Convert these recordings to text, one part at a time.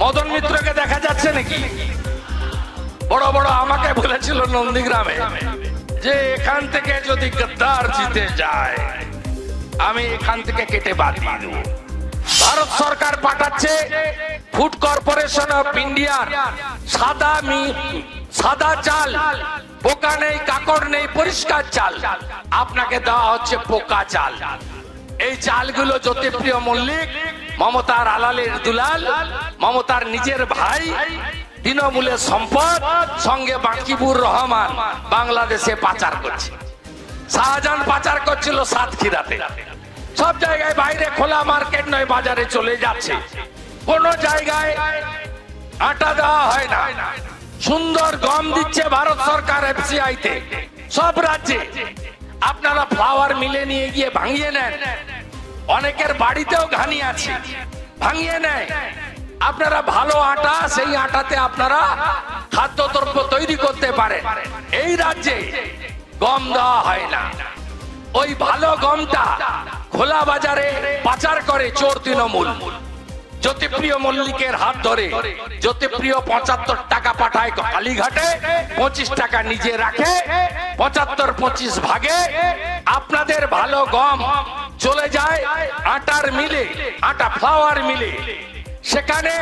মদন মিত্রকে দেখা যাচ্ছে নাকি? বড় বড় আমাকে বলেছিল নন্দীগ্রামে যে এখান থেকে যদি গদ্দার জিতে যায়, আমি এখান থেকে কেটে বাদ দিয়ে ভারত সরকার পাঠাচ্ছে ফুড কর্পোরেশন অফ ইন্ডিয়ার সাদা মি, সাদা চাল পোকা নেই, কাকড় নেই, পরিষ্কার চাল। আপনাকে দেওয়া হচ্ছে পোকা চাল। এই চালগুলো জ্যোতিপ্রিয় মল্লিক, মমতার আলালের দুলাল, মমতার নিজের ভাই তৃণমূলের সম্পদ, সঙ্গে বাকিবুর রহমান বাংলাদেশে পাচার করছে। শাহজাহান পাচার করছিল সাতক্ষীরাতে। সব জায়গায় বাইরে খোলা মার্কেট নয়, বাজারে চলে যাচ্ছে। কোন জায়গায় আটা দেওয়া হয় না। সুন্দর গম দিচ্ছে ভারত সরকার এফসিআই তে সব রাজ্যে। আপনারা ফ্লাওয়ার মিলে নিয়ে গিয়ে ভাঙিয়ে নেন। অনেকের বাড়িতেও ঘানি আছে। ভাঙিয়ে নেয়। আপনারা ভালো আটা, সেই আটাতে আপনারা খাদ্যদ্রব্য তৈরি করতে পারেন। এই রাজ্যে গম দেওয়া হয় না। ওই ভালো গমটা খোলা বাজারে পাচার করে চোর তৃণমূল। জ্যোতিপ্রিয় মল্লিকের হাত ধরে জ্যোতিপ্রিয় পঁচাত্তর টাকা পাঠায় কালীঘাটে, পঁচিশ টাকা নিজে রাখে, পঁচাত্তর পঁচিশ ভাগে। আপনাদের ভালো গম চলে যায় আটার মিলে, আটা ফ্লাওয়ার মিলে। সেখানে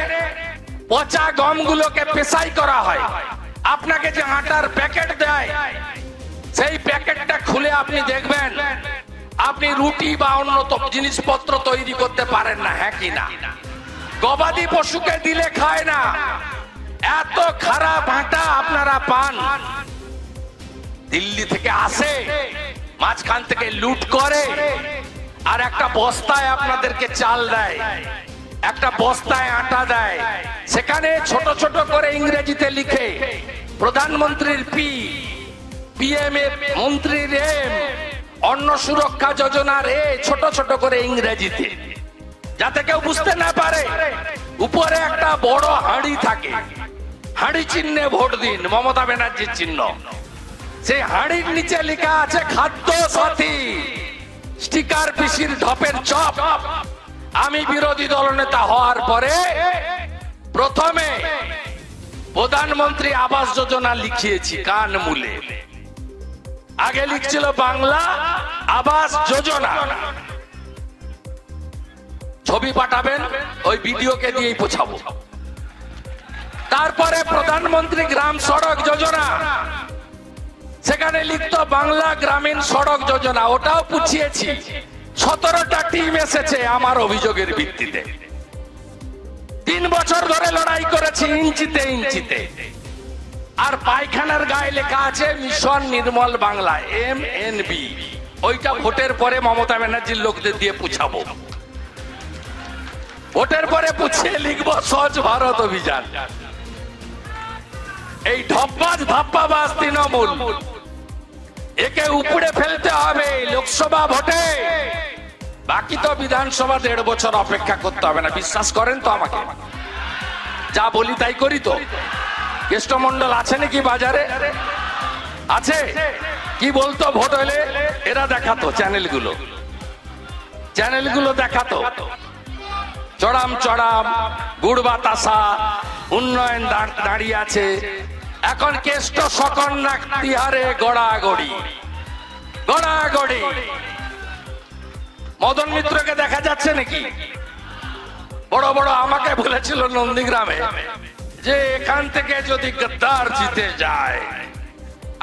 পচা গমগুলোকে পেশাই করা হয়। আপনাকে যে আটার প্যাকেট দেয়, সেই প্যাকেটটা খুলে আপনি দেখবেন, আপনি রুটি বা অন্য জিনিসপত্র তৈরি করতে পারেন না হ্যাঁ কি না? গবাদি পশুকে দিলে খায় না। এত খারাপ আটা আপনারা পান। দিল্লি থেকে আসে, মাঝখান থেকে লুট করে। আর একটা বস্তায় আপনাদেরকে চাল দেয়। একটা বস্তায় আটা দেয়। সেখানে ছোট ছোট করে ইংরেজিতে লিখে, প্রধানমন্ত্রীর পি পিএম এর মন্ত্রীর এম, অন্ন সুরক্ষা যোজনার এ, ছোট ছোট করে ইংরেজিতে। যাতে কেউ বুঝতে না পারে, উপরে একটা বড় হাঁড়ি থাকে। হাঁড়ি চিহ্নে ভোট দিন, মমতা ব্যানার্জির চিহ্ন। সেই হাঁড়ির নিচে লেখা আছে খাদ্য সাথী। স্টিকার পিসির ঢপের চপ। আমি বিরোধী দলনেতা হওয়ার পরে প্রথমে প্রধানমন্ত্রী আবাস যোজনা লিখিয়েছি, কান মূলে। আগে লিখছিল বাংলা আবাস যোজনা। ছবি পাঠাবেন, ওই ভিডিওকে দিয়েই পোছাবো। তারপরে প্রধানমন্ত্রী গ্রাম সড়ক যোজনা। সেখানে লিখত বাংলা গ্রামীণ সড়ক যোজনা, ওটাও পুছিয়েছি। সতেরোটা টিম এসেছে আমার অভিযোগের ভিত্তিতে। তিন বছর ধরে লড়াই করেছি ইঞ্চিতে ইঞ্চিতে। আর পায়খানার গায়ে লেখা আছে, mission Nirmal Bangla M N B ওইটা ভোটের পরে মমতা ব্যানার্জির লোকদের দিয়ে পুছাবো। ভোটের পরে পুছিয়ে লিখব স্বচ্ছ ভারত অভিযান। এই ঢপ্পাজ ধাপ্পাবাজ তৃণমূল। একে উপড়ে ফেলতে হবে লোকসভা ভোটে। বাকি তো বিধানসভা দেড় বছর অপেক্ষা করতে হবে না, বিশ্বাস করেন তো আমাকে। যা বলি তাই করি তো। কেষ্টমন্ডল আছে নাকি বাজারে? আছে। কি বলতো ভোট হলে? এরা দেখাতো চ্যানেলগুলো। চ্যানেলগুলো দেখাতো। চড়াম চড়াম, গুড় বাতাসা উন্নয়ন দাঁড়িয়ে আছে। এখন কেষ্ট সকন্যা তিহারে গড়াগড়ি। গড়াগড়ি। মদন মিত্রকে দেখা যাচ্ছে নাকি? বড় বড় আমাকে বলেছিল নন্দীগ্রামে যে এখান থেকে যদি গদ্দার জিতে যায়,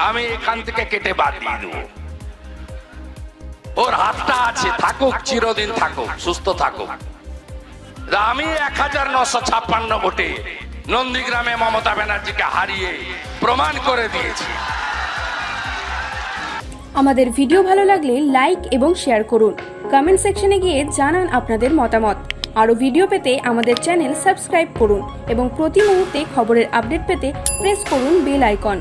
আমি এখান থেকে কেটে বাদ দিয়ে ওর হাতটা আছে, থাকুক, চিরদিন থাকুক, সুস্থ থাকুক। আমি এক হাজার নশো ছাপ্পান্ন ভোটে নন্দীগ্রামে মমতা ব্যানার্জিকে হারিয়ে প্রমাণ করে দিয়েছি। আমাদের ভিডিও ভালো লাগলে লাইক এবং শেয়ার করুন। কমেন্ট সেকশনে গিয়ে জানান আপনাদের মতামত। আরও ভিডিও পেতে আমাদের চ্যানেল সাবস্ক্রাইব করুন এবং প্রতি মুহূর্তে খবরের আপডেট পেতে প্রেস করুন বেল আইকন।